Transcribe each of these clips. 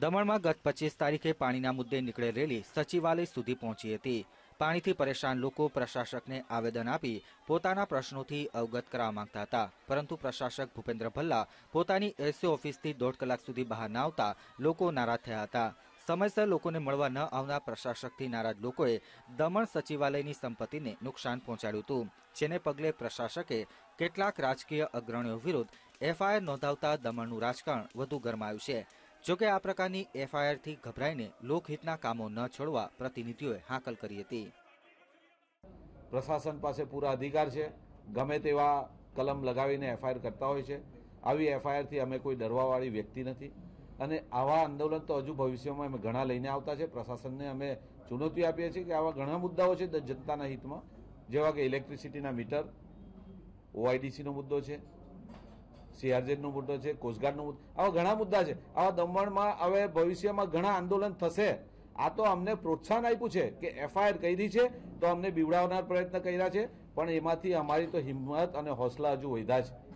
દમણમાં ગત પચીસ તારીખે પાણીના મુદ્દે નીકળેલ રેલી સચિવાલય સુધી પહોંચી હતી. પાણીથી પરેશાન લોકો પ્રશાસકને આવેદન આપી પોતાના પ્રશ્નોથી અવગત કરવા માંગતા હતા. પરંતુ પ્રશાસક ભૂપેન્દ્ર ભલ્લા પોતાની એસઓ ઓફિસથી દોઢ કલાક સુધી બહાર ન આવતા લોકો નારાજ થયા હતા. સમયસર લોકોને મળવા ન આવનાર પ્રશાસકથી નારાજ લોકોએ દમણ સચિવાલયની સંપત્તિને નુકસાન પહોંચાડ્યું હતું, જેને પગલે પ્રશાસકે કેટલાક રાજકીય અગ્રણીઓ વિરુદ્ધ એફઆઈઆર નોંધાવતા દમણનું રાજકારણ વધુ ગરમાયું છે. જોકે આ પ્રકારની એફઆઈઆરથી ગભરાઈને લોકહિતના કામો ન છોડવા પ્રતિનિધિઓએ હાકલ કરી હતી. પ્રશાસન પાસે પૂરા અધિકાર છે. ગમે તેવા કલમ લગાવીને એફઆઈઆર કરતા હોય છે. આવી એફઆઈઆરથી અમે કોઈ ડરવાવાળી વ્યક્તિ નથી. અને આવા આંદોલન તો હજુ ભવિષ્યમાં અમે ઘણા લઈને આવતા છે. પ્રશાસનને અમે ચુનૌતી આપીએ છીએ કે આવા ઘણા મુદ્દાઓ છે જનતાના હિતમાં. જેવા કે ઇલેક્ટ્રિસિટીના મીટર, ઓઆઈડીસીનો મુદ્દો છે. સીઆરઝેડનો મુદ્દો છે કોસ્ટગાર્ડનો મુદ્દો. આવા ઘણા મુદ્દા છે. આવા દમણમાં, હવે ભવિષ્યમાં ઘણા આંદોલન થશે. આ તો અમને પ્રોત્સાહન આપ્યું છે કે એફઆઈઆર કરી છે તો અમને બીવડાવનાર પ્રયત્ન કર્યા છે. પણ એમાંથી અમારી તો હિંમત અને હોસલા હજુ વધ્યા છે.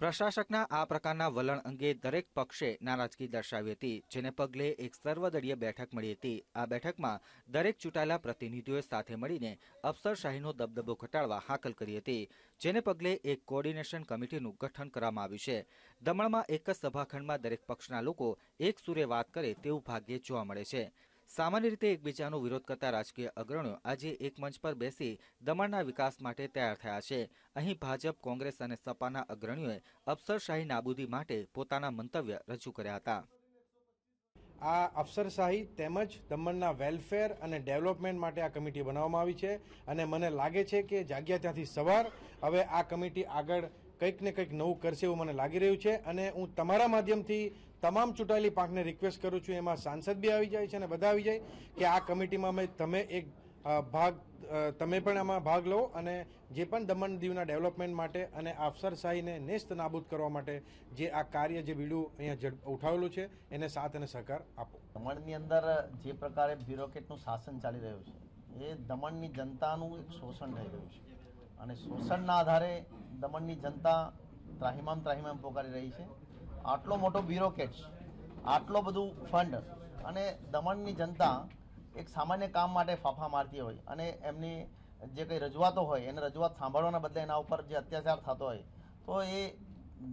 પ્રશાસકના આ પ્રકારના વલણ અંગે દરેક પક્ષે નારાજગી દર્શાવી હતી, જેને પગલે એક સર્વદળીય બેઠક મળી હતી. આ બેઠકમાં દરેક ચૂંટાયેલા પ્રતિનિધિઓએ સાથે મળીને અફસરશાહીનો દબદબો ઘટાડવા હાકલ કરી હતી, જેને પગલે એક કોઓર્ડિનેશન કમિટીનું ગઠન કરવામાં આવ્યું છે. દમણમાં એક જ સભાખંડમાં દરેક પક્ષના લોકો એક સુરે વાત કરે તેવું ભાગ્ય જોવા મળે છે. સામાન્ય રીતે એકબીજાનો વિરોધ કરતા રાજકીય અગ્રણીઓ આજે એક મંચ પર બેસી દમણના વિકાસ માટે તૈયાર થયા છે. અહીં ભાજપ, કોંગ્રેસ અને સપાના અગ્રણીઓએ અફસરશાહી નાબૂદી માટે પોતાના મંતવ્ય રજૂ કર્યા હતા. આ અફસરશાહી તેમજ દમણના વેલફેર અને ડેવલપમેન્ટ માટે આ કમિટી બનાવવામાં આવી છે અને મને લાગે છે કે જાગ્યા ત્યાંથી સવાર હવે આ કમિટી આગળ કંઈક ને કંઈક નવું કરશે એવું મને લાગી રહ્યું છે અને હું તમારા માધ્યમથી તમામ ચૂંટાયેલી પાંખને રિક્વેસ્ટ કરું છું. એમાં સાંસદ બી આવી જાય છે અને બધા આવી જાય કે આ કમિટીમાં મેં તમે એક ભાગ તમે પણ આમાં ભાગ લો અને જે પણ દમણ દીવના ડેવલપમેન્ટ માટે અને અફસરશાહીને નેસ્ત નાબૂદ કરવા માટે જે આ કાર્ય જે બીડું અહીંયા ઉઠાવેલું છે, એને સાથ અને સહકાર આપો. દમણની અંદર જે પ્રકારે બ્યુરોક્રેટનું શાસન ચાલી રહ્યું છે, એ દમણની જનતાનું એક શોષણ થઈ રહ્યું છે. અને શોષણના આધારે દમણની જનતા ત્રાહિમામ ત્રાહિમામ પોકારી રહી છે. આટલો મોટો બ્યુરોક્રેટ્સ આટલો બધું ફંડ અને દમણની જનતા એક સામાન્ય કામ માટે ફાફા મારતી હોય અને એમની જે કંઈ રજૂઆતો હોય, એને રજૂઆત સાંભળવાના બદલે એના ઉપર જે અત્યાચાર થતો હોય, તો એ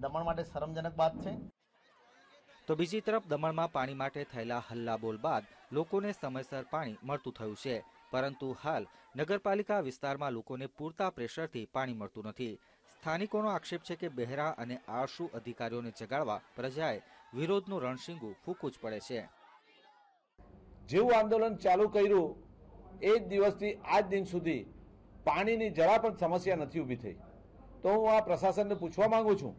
દમણ માટે શરમજનક વાત છે. તો બીજી તરફ દમણમાં પાણી માટે થયેલા હલ્લાબોલ બાદ લોકોને સમયસર પાણી મળતું થયું છે. પરંતુ હાલ નગરપાલિકા વિસ્તારમાં લોકોને પૂરતા પ્રેશરથી પાણી મળતું નથી. સ્થાનિકોનો આક્ષેપ છે કે બહેરા અને આળસુ અધિકારીઓને જગાડવા પ્રજાએ વિરોધનું રણશીંગુ ફૂંકવું જ પડે છે. જેવું આંદોલન ચાલુ કર્યું એ જ દિવસથી આજ દિન સુધી પાણીની જરા પણ સમસ્યા નથી ઊભી થઈ. તો હું આ પ્રશાસનને પૂછવા માંગુ છું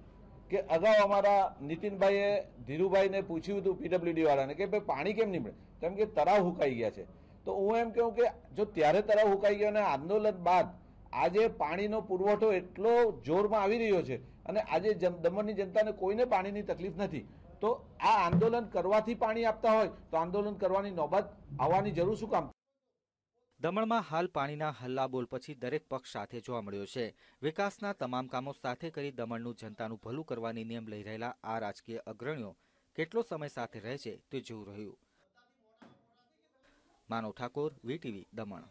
કે અગાઉ અમારા નીતિનભાઈએ ધીરુભાઈને પૂછ્યું હતું પીડબ્લ્યુડી વાળાને કે ભાઈ પાણી કેમ નહીં કેમ કે તળાવ હુકાઈ ગયા છે. તો હું એમ કહું કે જો ત્યારે તળાવ હુકાઈ ગયો અને આંદોલન બાદ આજે પાણીનો પુરવઠો એટલો જોરમાં આવી રહ્યો છે અને આજે દમણની જનતાને કોઈને પાણીની તકલીફ નથી. તો આ આંદોલન કરવાથી પાણી આપતા હોય, તો આંદોલન કરવાની નોબત આવવાની જરૂર શું કામ? દમણમાં હાલ પાણીના હલ્લાબોલ પછી દરેક પક્ષ સાથે જોવા મળ્યો છે. વિકાસના તમામ કામો સાથે કરી દમણનું જનતાનું ભલું કરવાની નેમ લઈ રહેલા આ રાજકીય અગ્રણીઓ કેટલો સમય સાથે રહે છે તે જોવું રહ્યું. માનવ ઠાકોર વીટીવી દમણ.